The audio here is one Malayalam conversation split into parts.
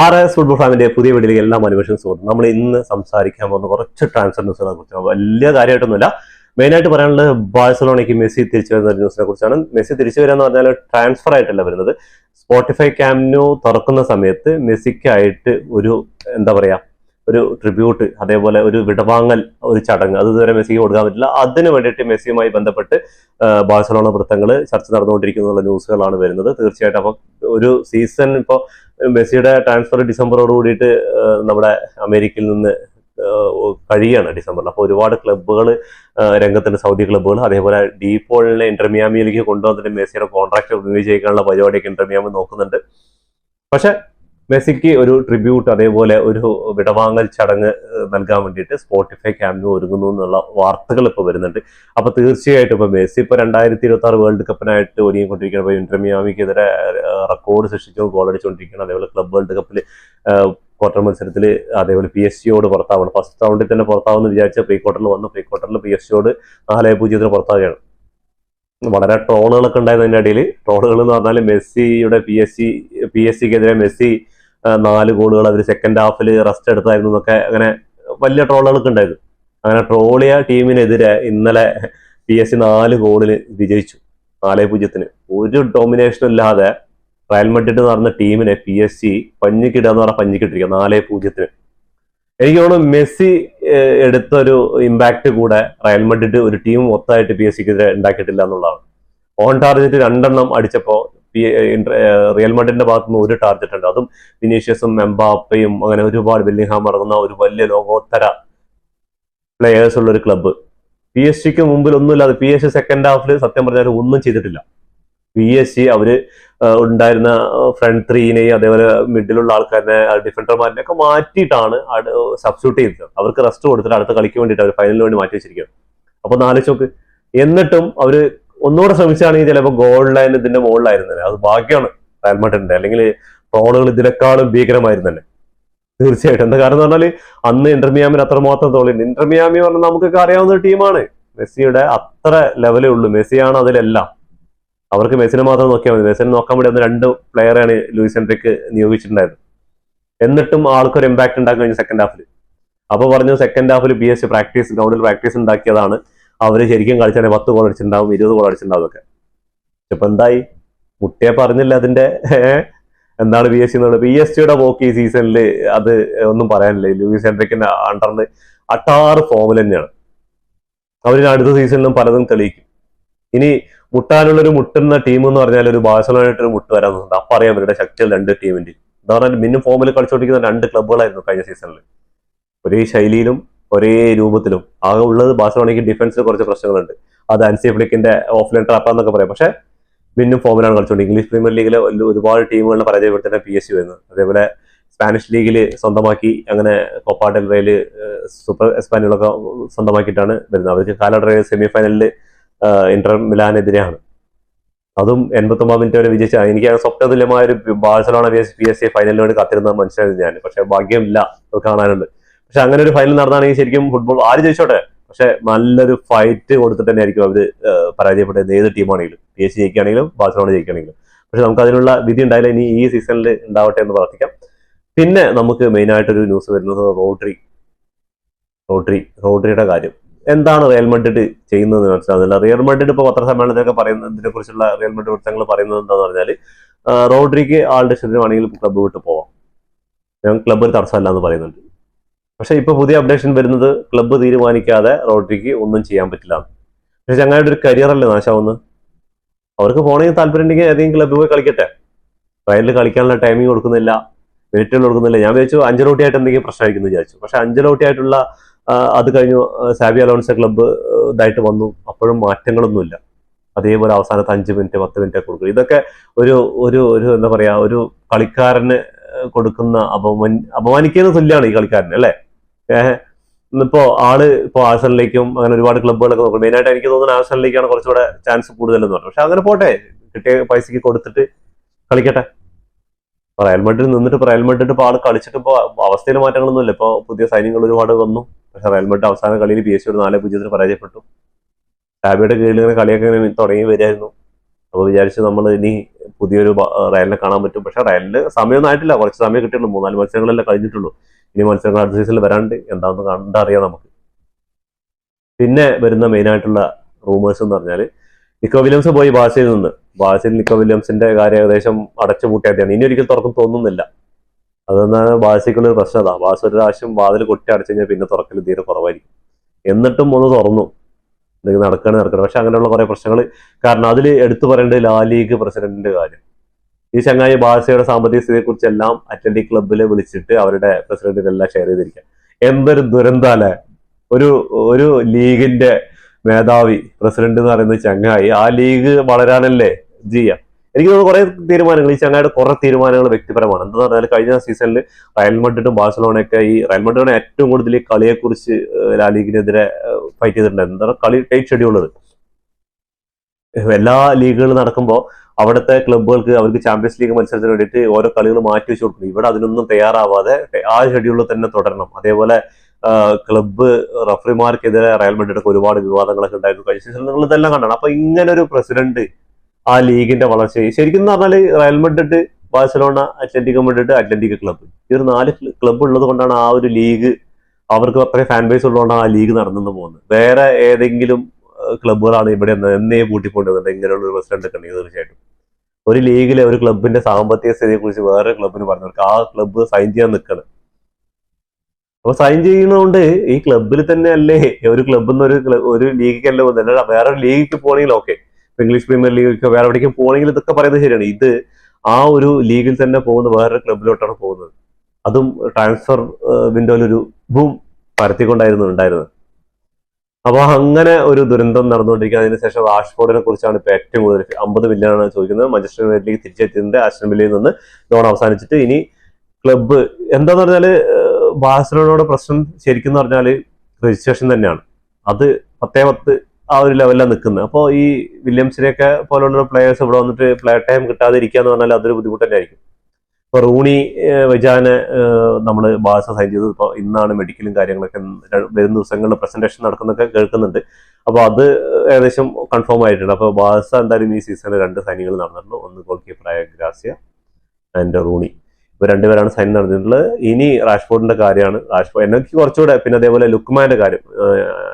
ആർ എസ് ഫുട്ബോൾ ഫാമിന്റെ പുതിയ വീഡിയോയിലേക്ക് എല്ലാ മനുഷ്യനും സുഹൃത്തും നമ്മൾ ഇന്ന് സംസാരിക്കാൻ പോകുന്ന കുറച്ച് ട്രാൻസ്ഫർ ന്യൂസുകളെ കുറിച്ച്. വലിയ കാര്യമായിട്ടൊന്നുമില്ല. മെയിൻ ആയിട്ട് പറയാനുള്ളത് ബാഴ്സലോണയ്ക്ക് മെസ്സി തിരിച്ചു വരുന്ന ന്യൂസിനെ കുറിച്ചാണ്. മെസ്സി തിരിച്ചു വരിക എന്ന് പറഞ്ഞാൽ ട്രാൻസ്ഫർ ആയിട്ടല്ല വരുന്നത്. സ്പോട്ടിഫൈ ക്യാമ്പിനു തുറക്കുന്ന സമയത്ത് മെസ്സിക്കായിട്ട് ഒരു എന്താ പറയാ ഒരു ട്രിബ്യൂട്ട് അതേപോലെ ഒരു വിടവാങ്ങൽ ഒരു ചടങ്ങ് അത് ഇതുവരെ മെസ്സിക്ക് കൊടുക്കാൻ പറ്റില്ല. അതിന് വേണ്ടിയിട്ട് മെസ്സിയുമായി ബന്ധപ്പെട്ട് ബാഴ്സലോണ വൃത്തങ്ങൾ ചർച്ച നടന്നുകൊണ്ടിരിക്കുന്ന ന്യൂസുകളാണ് വരുന്നത്. തീർച്ചയായിട്ടും അപ്പം ഒരു സീസൺ ഇപ്പോൾ മെസ്സിയുടെ ട്രാൻസ്ഫർ ഡിസംബറോട് കൂടിയിട്ട് നമ്മുടെ അമേരിക്കയിൽ നിന്ന് കഴിയാണ് ഡിസംബറിൽ. അപ്പോൾ ഒരുപാട് ക്ലബ്ബുകൾ രംഗത്തുണ്ട്. സൗദി ക്ലബ്ബുകൾ അതേപോലെ ഡീപോളിനെ ഇന്റർമിയാമിയിലേക്ക് കൊണ്ടുവന്നിട്ട് മെസ്സിയുടെ കോൺട്രാക്ട് റിന്യൂ ചെയ്യിക്കാനുള്ള പരിപാടിയൊക്കെ ഇന്റർമിയാമി നോക്കുന്നുണ്ട്. പക്ഷെ മെസ്സിക്ക് ഒരു ട്രിബ്യൂട്ട് അതേപോലെ ഒരു വിടവാങ്ങൽ ചടങ്ങ് നൽകാൻ വേണ്ടിയിട്ട് സ്പോട്ടിഫൈ ക്യാമ്പിന് ഒരുങ്ങുന്നു എന്നുള്ള വാർത്തകൾ ഇപ്പോൾ വരുന്നുണ്ട്. അപ്പോൾ തീർച്ചയായിട്ടും ഇപ്പൊ മെസ്സി ഇപ്പൊ രണ്ടായിരത്തി ഇരുപത്തി ആറ് വേൾഡ് കപ്പിനായിട്ട് ഒരുങ്ങിക്കൊണ്ടിരിക്കുകയാണ്. ഇപ്പോൾ ഇന്റർമിയാമിക്കെതിരെ റെക്കോർഡ് സൃഷ്ടിച്ചു ഗോൾ അടിച്ചുകൊണ്ടിരിക്കുകയാണ്. അതേപോലെ ക്ലബ് വേൾഡ് കപ്പിൽ ക്വാർട്ടർ മത്സരത്തിൽ അതേപോലെ പി എസ് സിയോട് പുറത്താവണം. ഫസ്റ്റ് റൗണ്ടിൽ തന്നെ പുറത്താവുമെന്ന് വിചാരിച്ച പ്രീ ക്വാർട്ടറിൽ വന്നു. പ്രീ ക്വാർട്ടറിൽ പി എസ് സിയോട് നാല് പൂജ്യത്തിന് പുറത്താവുകയാണ്. വളരെ ട്രോളുകളൊക്കെ ഉണ്ടായിരുന്നു അതിന്റെ ഇടയിൽ ട്രോളുകൾ എന്ന് പറഞ്ഞാൽ മെസ്സിയുടെ P S C P S സിക്കെതിരെ Messi നാല് ഗോളുകൾ അവർ സെക്കൻഡ് ഹാഫിൽ റെസ്റ്റ് എടുത്തായിരുന്നു എന്നൊക്കെ അങ്ങനെ വലിയ ട്രോളുകളൊക്കെ ഉണ്ടായിരുന്നു. അങ്ങനെ ട്രോളിയ ടീമിനെതിരെ ഇന്നലെ പി എസ് സി നാല് ഗോളിന് വിജയിച്ചു. നാല് പൂജ്യത്തിന്. ഒരു ഡോമിനേഷനും ഇല്ലാതെ റയൽ മഡ്രിഡ് നടന്ന ടീമിനെ പി എസ് സി പഞ്ഞിക്കിടുക എന്ന് പറഞ്ഞാൽ പഞ്ഞിക്കിട്ടിരിക്കുക. നാല് പൂജ്യത്തിന്. എനിക്ക് തോന്നുന്നു മെസ്സി എടുത്തൊരു ഇമ്പാക്ട് കൂടെ റയൽ മഡ്രിഡ് ഒരു ടീം മൊത്തമായിട്ട് പി എസ് സിക്കെതിരെ ഉണ്ടാക്കിയിട്ടില്ല എന്നുള്ളതാണ്. ഓൺ ടാർജറ്റ് രണ്ടെണ്ണം അടിച്ചപ്പോൾ റിയൽ മഡ്രിഡിന്റെ ഭാഗത്ത് നിന്ന് ഒരു ടാർഗറ്റ് ഉണ്ട്. അതും വിനീഷ്യസും എംബാപ്പയും അങ്ങനെ ഒരുപാട് വെല്ലിംഗ്ഹാം ഇറങ്ങുന്ന ഒരു വലിയ ലോകോത്തര പ്ലെയേഴ്സ് ഉള്ള ഒരു ക്ലബ്ബ് പി എസ് സിക്ക് മുമ്പിൽ ഒന്നുമില്ലാതെ പി എസ് സി സെക്കൻഡ് ഹാഫിൽ സത്യം പറഞ്ഞാൽ ഒന്നും ചെയ്തിട്ടില്ല. പി എസ് സി അവർ ഉണ്ടായിരുന്ന ഫ്രണ്ട് ത്രീനെയും അതേപോലെ മിഡിലുള്ള ആൾക്കാരെ ഡിഫൻഡർമാരിനെ ഒക്കെ മാറ്റിയിട്ടാണ് സബ്സ്റ്റിറ്റ്യൂട്ട് ചെയ്തത്. അവർക്ക് റെസ്റ്റ് കൊടുത്തിട്ട് അടുത്ത കളിക്ക് വേണ്ടിയിട്ട് അവർ ഫൈനലിന് വേണ്ടി മാറ്റി വെച്ചിരിക്കുകയാണ് അപ്പൊ നാല് ചോക്ക് എന്നിട്ടും അവർ ഒന്നുകൂടെ ശ്രമിച്ചാണെങ്കിൽ ചിലപ്പോൾ ഗോൾ ലൈൻ ഇതിന്റെ മുകളിലായിരുന്നല്ലേ? അത് ഭാഗ്യമാണ് റയൽമാട്ടിന്റെ അല്ലെങ്കിൽ ട്രോളുകൾ ഇതിനേക്കാളും ഭീകരമായിരുന്നല്ലേ? തീർച്ചയായിട്ടും. എന്താ കാരണം എന്ന് പറഞ്ഞാൽ അന്ന് ഇന്റർമിയാമിന് അത്രമാത്രം തോളിണ്ട് ഇന്റർമിയാമി പറഞ്ഞാൽ നമുക്കൊക്കെ അറിയാവുന്ന ടീമാണ് മെസ്സിയുടെ അത്ര ലെവലേ ഉള്ളൂ. മെസ്സിയാണ് അതിലെല്ലാം. അവർക്ക് മെസ്സിനെ മാത്രം നോക്കിയാൽ മതി. മെസ്സിനെ നോക്കാൻ വേണ്ടി അന്ന് രണ്ട് പ്ലെയറാണ് ലൂയിസ് എൻട്രിക്ക് നിയോഗിച്ചിട്ടുണ്ടായിരുന്നത്. എന്നിട്ടും ആൾക്കൊരു ഇമ്പാക്ട് ഉണ്ടാക്കി കഴിഞ്ഞു സെക്കൻഡ് ഹാഫിൽ അപ്പോൾ പറഞ്ഞു സെക്കൻഡ് ഹാഫിൽ ബി എസ് പ്രാക്ടീസ് ഗ്രൗണ്ടിൽ പ്രാക്ടീസ് ഉണ്ടാക്കിയതാണ്. അവർ ശരിക്കും കളിച്ചാൽ പത്ത് ഗോൾ അടിച്ചിട്ടുണ്ടാവും ഇരുപത് ഗോൾ അടിച്ചിട്ടുണ്ടാവും ഒക്കെ. ഇപ്പൊ എന്തായി? മുട്ടിയെ പറഞ്ഞില്ല അതിന്റെ. എന്താണ് ബി എസ് സി എന്നുള്ളത്? ബി എസ് സിയുടെ പോക്ക് ഈ സീസണിൽ അത് ഒന്നും പറയാനില്ല. ലൂയിസ് ഹെൻഡ്രിക്കിന്റെ അണ്ടറിൽ അട്ടാറ് ഫോമിൽ തന്നെയാണ്. അവർ അടുത്ത സീസണിലും പലതും തെളിയിക്കും. ഇനി മുട്ടാനുള്ള ഒരു മുട്ടുന്ന ടീം എന്ന് പറഞ്ഞാൽ ഒരു ബാഴ്സലോണായിട്ട് ഒരു മുട്ട് വരാൻ അപ്പം അറിയാം ഇവരുടെ ശക്തികൾ രണ്ട് ടീമിന്റെ എന്താ പറഞ്ഞാൽ മിന്നും ഫോമിൽ കളിച്ചുകൊണ്ടിരിക്കുന്ന രണ്ട് ക്ലബ്ബുകളായിരുന്നു കഴിഞ്ഞ സീസണിൽ ഒരേ ശൈലിയിലും ഒരേ രൂപത്തിലും. ആകെ ഉള്ളത് ബാഴ്സലോണയ്ക്ക് ഡിഫൻസിൽ കുറച്ച് പ്രശ്നങ്ങളുണ്ട്. അത് അൻസി ഫ്ലിക്കിന്റെ ഓഫ് ലൈൻ ട്രാപ്പാന്നൊക്കെ പറയാം. പക്ഷെ മിന്നും ഫോമിലാണ് കളിച്ചുകൊണ്ട് ഇംഗ്ലീഷ് പ്രീമിയർ ലീഗിലെ ഒരുപാട് ടീമുകളിൽ പരാജയപ്പെടുത്തേണ്ട പി എസ് സി വരുന്നത്. അതേപോലെ സ്പാനിഷ് ലീഗിൽ സ്വന്തമാക്കി അങ്ങനെ കൊപ്പ ഡെൽറയിൽ സൂപ്പർ എസ്പാനികളൊക്കെ സ്വന്തമാക്കിയിട്ടാണ് വരുന്നത്. അവർക്ക് കാലഡ്രേ സെമി ഫൈനലിൽ ഇന്റർ മിലാനെതിരെയാണ്. അതും എൺപത്തൊമ്പത് മിനിറ്റ് വരെ വിജയിച്ച എനിക്ക് സ്വപ്ന സ്വപ്നതുല്യമായ ഒരു ബാഴ്സലോണ പി എസ് സി ഫൈനലിന് വേണ്ടി കാത്തിരുന്ന മനസ്സിലായത് ഞാൻ. പക്ഷെ ഭാഗ്യമില്ല. അത് കാണാനുണ്ട്. പക്ഷെ അങ്ങനെ ഒരു ഫൈനൽ നടന്നാണെങ്കിൽ ശരിക്കും ഫുട്ബോൾ ആര് ജയിച്ചോട്ടെ? പക്ഷെ നല്ലൊരു ഫൈറ്റ് കൊടുത്തിട്ട് തന്നെ ആയിരിക്കും അവർ പരാജയപ്പെട്ടത്. ഏത് ടീമാണെങ്കിലും പി എസ് ജയിക്കുകയാണെങ്കിലും ബാഴ്സലോണ ജയിക്കുകയാണെങ്കിലും. പക്ഷെ നമുക്ക് അതിനുള്ള വിധി ഉണ്ടായില്ല. ഇനി ഈ സീസണിൽ ഉണ്ടാവട്ടെ എന്ന് പ്രാർത്ഥിക്കാം. പിന്നെ നമുക്ക് മെയിൻ ആയിട്ടൊരു ന്യൂസ് വരുന്നത് റോഡ്രി. റോഡ്രി. റോഡ്രിയുടെ കാര്യം. എന്താണ് റിയൽ മഡ്രിഡ് ചെയ്യുന്നത് മനസ്സിലാവുന്നില്ല. റിയൽ മഡ്രിഡ് ഇപ്പോൾ പത്രസമ്മേളനത്തിലൊക്കെ പറയുന്നതിനെ കുറിച്ചുള്ള റിയൽ മഡ്രിഡ് വൃത്തങ്ങൾ പറയുന്നത് എന്താണെന്ന് പറഞ്ഞാൽ റോഡ്രിക്ക് ആളുടെ ശരീരമാണെങ്കിൽ ക്ലബ്ബ് വിട്ട് പോവാം. ഞാൻ ക്ലബ്ബ് ഒരു തടസ്സമല്ല എന്ന് പറയുന്നുണ്ട്. പക്ഷെ ഇപ്പോൾ പുതിയ അപ്ഡേഷൻ വരുന്നത് ക്ലബ്ബ് തീരുമാനിക്കാതെ റോഡ്രിക്ക് ഒന്നും ചെയ്യാൻ പറ്റില്ല. പക്ഷെ ചങ്ങായിട്ട് ഒരു കരിയർ അല്ലേ നാശാവുന്ന അവർക്ക് പോകണമെങ്കിൽ താല്പര്യം ഉണ്ടെങ്കിൽ ഏതെങ്കിലും ക്ലബ്ബ് പോയി കളിക്കട്ടെ. റയലിൽ കളിക്കാനുള്ള ടൈമിംഗ് കൊടുക്കുന്നില്ല മിനിറ്റുകൾ കൊടുക്കുന്നില്ല. ഞാൻ വിചാരിച്ചു അഞ്ചലോട്ടി ആയിട്ട് എന്തെങ്കിലും പ്രശ്നമായിരിക്കും വിചാരിച്ചു. പക്ഷെ അഞ്ചലോട്ടി ആയിട്ടുള്ള ആ, അത് കഴിഞ്ഞു സാബി അലോൺസ് ക്ലബ്ബ് ഇതായിട്ട് വന്നു. അപ്പോഴും മാറ്റങ്ങളൊന്നുമില്ല. അതേപോലെ അവസാനത്തെ അഞ്ച് മിനിറ്റ് പത്ത് മിനിറ്റ് ഒക്കെ കൊടുക്കും. ഇതൊക്കെ ഒരു ഒരു ഒരു എന്താ പറയാ ഒരു കളിക്കാരന് കൊടുക്കുന്ന അപമാൻ അപമാനിക്കുന്ന തുല്യമാണ് ഈ കളിക്കാരന് അല്ലെ? ഏഹ് ഇന്നിപ്പോ ആൾ ഇപ്പോ ആഴ്സണിലേക്കും അങ്ങനെ ഒരുപാട് ക്ലബ്ബുകളൊക്കെ നോക്കും മെയിനായിട്ട് എനിക്ക് തോന്നുന്നത് ആഴ്സണിലേക്കാണ് കുറച്ചുകൂടെ ചാൻസ് കൂടുതലെന്ന് പറഞ്ഞു പക്ഷെ അങ്ങനെ പോട്ടെ. കിട്ടിയ പൈസക്ക് കൊടുത്തിട്ട് കളിക്കട്ടെ. റയൽ മഡ്രിഡ് നിന്നിട്ട് ഇപ്പൊ റയൽ മഡ്രിഡ് ഇപ്പൊ ആൾ കളിച്ചിട്ട് ഇപ്പോൾ അവസ്ഥയിൽ മാറ്റങ്ങളൊന്നുമില്ല. ഇപ്പൊ പുതിയ സൈന്യങ്ങൾ ഒരുപാട് വന്നു. പക്ഷെ റയൽ മഡ്രിഡ് അവസാന കളിയിൽ പി എസ് ഒരു നാല് പൂജ്യത്തിന് പരാജയപ്പെട്ടു. ടാബിയുടെ കീഴിൽ ഇങ്ങനെ കളിയൊക്കെ ഇങ്ങനെ തുടങ്ങി വരികയായിരുന്നു. അപ്പോൾ വിചാരിച്ച് നമ്മൾ ഇനി പുതിയൊരു റയലിനെ കാണാൻ പറ്റും. പക്ഷെ റയലിന് സമയമൊന്നും ആയിട്ടില്ല. കുറച്ച് സമയം കിട്ടിയുള്ളൂ. മൂന്നാൽ മത്സരങ്ങളെല്ലാം കഴിഞ്ഞിട്ടുള്ളൂ. ഇനി മത്സരങ്ങൾ അടുത്ത സീസണിൽ വരാണ്ട് എന്താണെന്ന് കണ്ടറിയാം നമുക്ക്. പിന്നെ വരുന്ന മെയിൻ ആയിട്ടുള്ള റൂമേഴ്സ് എന്ന് പറഞ്ഞാൽ നിക്കോ വില്യംസ് പോയി ബാഴ്സയിൽ നിന്ന്. ബാഴ്സയിൽ നിക്കോ വില്യംസിന്റെ കാര്യം ഏകദേശം അടച്ചു പൂട്ടിയാത്തിയാണ് ഇനി ഒരിക്കൽ തുറക്കും തോന്നുന്നില്ല. അതെന്നാണ് ബാഴ്സയ്ക്കുള്ള ഒരു പ്രശ്നം ഒരു പ്രാവശ്യം വാതിൽ കൊട്ടി അടച്ചു കഴിഞ്ഞാൽ പിന്നെ തുറക്കൽ തീരെ കുറവായിരിക്കും. എന്നിട്ടും ഒന്ന് തുറന്നു. എന്തെങ്കിലും നടക്കണം നടക്കണം പക്ഷെ അങ്ങനെയുള്ള കുറെ പ്രശ്നങ്ങൾ കാരണം അതിൽ എടുത്തു പറയേണ്ടത് ലാ ലീഗ് പ്രസിഡന്റിന്റെ കാര്യം. ഈ ചങ്ങായി ബാഴ്സയുടെ സാമ്പത്തിക സ്ഥിതിയെ കുറിച്ച് എല്ലാം അത്ലന്റിക് ക്ലബ്ബിൽ വിളിച്ചിട്ട് അവരുടെ പ്രസിഡന്റിനെല്ലാം ഷെയർ ചെയ്തിരിക്കുക എന്തൊരു ദുരന്താല ഒരു ഒരു ലീഗിന്റെ മേധാവി പ്രസിഡന്റ് എന്ന് പറയുന്നത് ചങ്ങായി ആ ലീഗ് വളരാനല്ലേ? ജിയാ എനിക്ക് തോന്നുന്നു കുറെ തീരുമാനങ്ങൾ ഈ ചങ്ങായിട്ട് കുറെ തീരുമാനങ്ങൾ വ്യക്തിപരമാണ്. എന്താ പറഞ്ഞാൽ കഴിഞ്ഞ സീസണിൽ റയൽ മഡ്രിഡും ബാഴ്സലോണയൊക്കെ ഈ റയൽ മഡ്രിഡാണ് ഏറ്റവും കൂടുതൽ ഈ കളിയെക്കുറിച്ച് ലാലീഗിനെതിരെ ഫൈറ്റ് ചെയ്തിട്ടുണ്ടായിരുന്നു എന്താ കളി ടൈറ്റ് ഷെഡ്യൂൾ എല്ലാ ലീഗുകളും നടക്കുമ്പോൾ അവിടുത്തെ ക്ലബ്ബുകൾക്ക് അവർക്ക് ചാമ്പ്യൻസ് ലീഗ് മത്സരത്തിന് വേണ്ടിയിട്ട് ഓരോ കളികൾ മാറ്റി വെച്ച് കൊടുക്കുന്നു. ഇവിടെ അതിനൊന്നും തയ്യാറാവാതെ ആ ഷെഡ്യൂളിൽ തന്നെ തുടരണം. അതേപോലെ ക്ലബ്ബ് റഫറിമാർക്കെതിരെ റയൽ മഡ്രിഡൊക്കെ ഒരുപാട് വിവാദങ്ങളൊക്കെ ഉണ്ടായിരുന്നു. കഴിഞ്ഞ സീസണിൽ നിങ്ങൾ ഇതെല്ലാം കണ്ടാണ്. അപ്പൊ ഇങ്ങനൊരു പ്രസിഡന്റ് ആ ലീഗിന്റെ വളർച്ചയെ ശരിക്കും പറഞ്ഞാൽ Real Madrid Barcelona Atletico Madrid Atletico club ഈ ഒരു നാല് ക്ലബ്ബ് ഉള്ളത് കൊണ്ടാണ് ആ ഒരു ലീഗ് അവർക്ക് അത്രയും ഫാൻ ബേസ് ഉള്ളതുകൊണ്ടാണ് ആ ലീഗ് നടന്നു പോകുന്നത്. വേറെ ഏതെങ്കിലും ക്ലബ്ബുകളാണ് ഇവിടെ എന്നേ പൂട്ടിക്കൊണ്ടുവന്നിട്ട് ഇങ്ങനെയുള്ള ഒരു പ്രസിഡന്റ് ഒക്കെ ഉണ്ടെങ്കിൽ തീർച്ചയായിട്ടും. ഒരു ലീഗിലെ ഒരു ക്ലബിന്റെ സാമ്പത്തിക സ്ഥിതിയെ കുറിച്ച് വേറെ ക്ലബിന് പറഞ്ഞവർക്ക് ആ ക്ലബ്ബ് സൈൻ ചെയ്യാൻ നിൽക്കണം. അപ്പൊ സൈൻ ചെയ്യുന്നതുകൊണ്ട് ഈ ക്ലബിൽ തന്നെ അല്ലേ? ഒരു ക്ലബിൽ നിന്ന് ഒരു ഒരു ലീഗിക്കല്ലേ വേറെ ലീഗിക്ക് പോകണമെങ്കിൽ ഓക്കെ ഇംഗ്ലീഷ് പ്രീമിയർ ലീഗിക്കോ വേറെ എവിടേക്കും പോകണമെങ്കിൽ ഇതൊക്കെ പറയുന്നത് ശരിയാണ്. ഇത് ആ ഒരു ലീഗിൽ തന്നെ പോകുന്ന വേറൊരു ക്ലബിലോട്ടാണ് പോകുന്നത്. അതും ട്രാൻസ്ഫർ വിൻഡോയിൽ ഒരു ബൂം പരത്തിക്കൊണ്ടായിരുന്നു ഉണ്ടായിരുന്നത്. അപ്പൊ അങ്ങനെ ഒരു ദുരന്തം നടന്നുകൊണ്ടിരിക്കുന്നത് അതിനുശേഷം റാഷ്ഫോർഡിനെ കുറിച്ചാണ് ഇപ്പൊ ഏറ്റവും കൂടുതൽ അമ്പത് മില്യണാണ് ചോദിക്കുന്നത്. മഞ്ചസ്റ്റർ യുണൈറ്റിലേക്ക് തിരിച്ചെത്തിയതിന്റെ ആസ്റ്റൻ നിന്ന് ലോൺ അവസാനിച്ചിട്ട് ഇനി ക്ലബ്ബ് എന്താന്ന് പറഞ്ഞാൽ ബാഴ്സലോണയുടെ പ്രശ്നം ശരിക്കും പറഞ്ഞാൽ രജിസ്ട്രേഷൻ തന്നെയാണ്. അത് പത്തേ പത്ത് ആ ഒരു ലെവലിലാണ് നിൽക്കുന്നത് അപ്പോൾ ഈ വില്യംസിനെയൊക്കെ പോലുള്ള പ്ലേയേഴ്സ് ഇവിടെ വന്നിട്ട് പ്ലേ ടൈം കിട്ടാതെ ഇരിക്കുക എന്ന് പറഞ്ഞാൽ അതൊരു ബുദ്ധിമുട്ട് തന്നെയായിരിക്കും. ഇപ്പൊ റൂണി വെജാനെ നമ്മൾ ബാസ സൈൻ ചെയ്തത് ഇപ്പോൾ ഇന്നാണ് മെഡിക്കലും കാര്യങ്ങളൊക്കെ വരുന്ന ദിവസങ്ങളിൽ പ്രസന്റേഷൻ നടക്കുന്നൊക്കെ കേൾക്കുന്നുണ്ട്. അപ്പോൾ അത് ഏകദേശം കൺഫേം ആയിട്ടുണ്ട്. അപ്പോൾ ബാസ എന്തായാലും ഈ സീസണിൽ രണ്ട് സൈനികൾ നടന്നിട്ടുണ്ട് ഒന്ന് ഗോൾ കീപ്പറായ ഗ്രാസിയ ആൻഡ് റൂണി. ഇവർ രണ്ടുപേരാണ് സൈൻ നടന്നിട്ടുള്ളത് ഇനി റാഷ്ഫോർഡിന്റെ കാര്യമാണ്. റാഷ്ഫോർഡ് എനിക്ക് കുറച്ചുകൂടെ പിന്നെ അതേപോലെ ലുക്മാന്റെ കാര്യം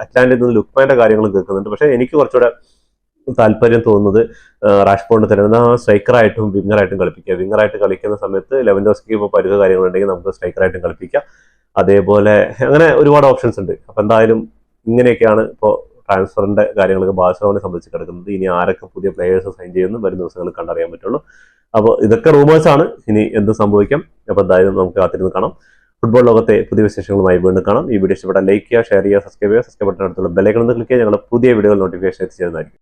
അറ്റ്ലാന്റിൽ നിന്ന് ലുക്മാന്റെ കാര്യങ്ങൾ കേൾക്കുന്നുണ്ട്. പക്ഷേ എനിക്ക് കുറച്ചുകൂടെ താല്പര്യം തോന്നുന്നത് റാഷ്ഫോർഡിന് തന്നെ. സ്ട്രൈക്കറായിട്ടും വിങ്ങറായിട്ടും കളിപ്പിക്കുക. വിങ്ങറായിട്ട് കളിക്കുന്ന സമയത്ത് ലെവൻഡോസ്ക്ക് ഇപ്പോൾ പരുക കാര്യങ്ങളുണ്ടെങ്കിൽ നമുക്ക് സ്ട്രൈക്കറായിട്ടും കളിപ്പിക്കാം. അതേപോലെ അങ്ങനെ ഒരുപാട് ഓപ്ഷൻസ് ഉണ്ട്. അപ്പൊ എന്തായാലും ഇങ്ങനെയൊക്കെയാണ് ഇപ്പോൾ ട്രാൻസ്ഫറിന്റെ കാര്യങ്ങളൊക്കെ ബാഴ്സലോണയെ സംബന്ധിച്ച് കിടക്കുന്നത്. ഇനി ആരൊക്കെ പുതിയ പ്ലേയേഴ്സ് സൈൻ ചെയ്യുന്നു വരും ദിവസങ്ങളിൽ കണ്ടറിയാൻ പറ്റുള്ളൂ. അപ്പോൾ ഇതൊക്കെ റൂമേഴ്സ് ആണ്. ഇനി എന്ത് സംഭവിക്കാം? അപ്പോൾ എന്തായാലും നമുക്ക് കാത്തിരുന്ന് കാണാം. ഫുട്ബോൾ ലോകത്തെ പുതിയ വിശേഷങ്ങളുമായി വീണ്ടും കാണാം. ഈ വീഡിയോ ഇഷ്ടപ്പെട്ടാൽ ലൈക്ക് ചെയ്യുക ഷെയർ ചെയ്യുക സബ്സ്ക്രൈബ് ചെയ്യുക സബ്സ്ക്രൈബ് ബട്ടൺ അടുത്തുള്ള ബെലൈക്കൺ ഒന്ന് ക്ലിക്ക് ചെയ്യുക. ഞങ്ങളുടെ പുതിയ വീഡിയോകൾ നോട്ടിഫിക്കേഷൻ എത്തിച്ചേരുന്നതായിരിക്കും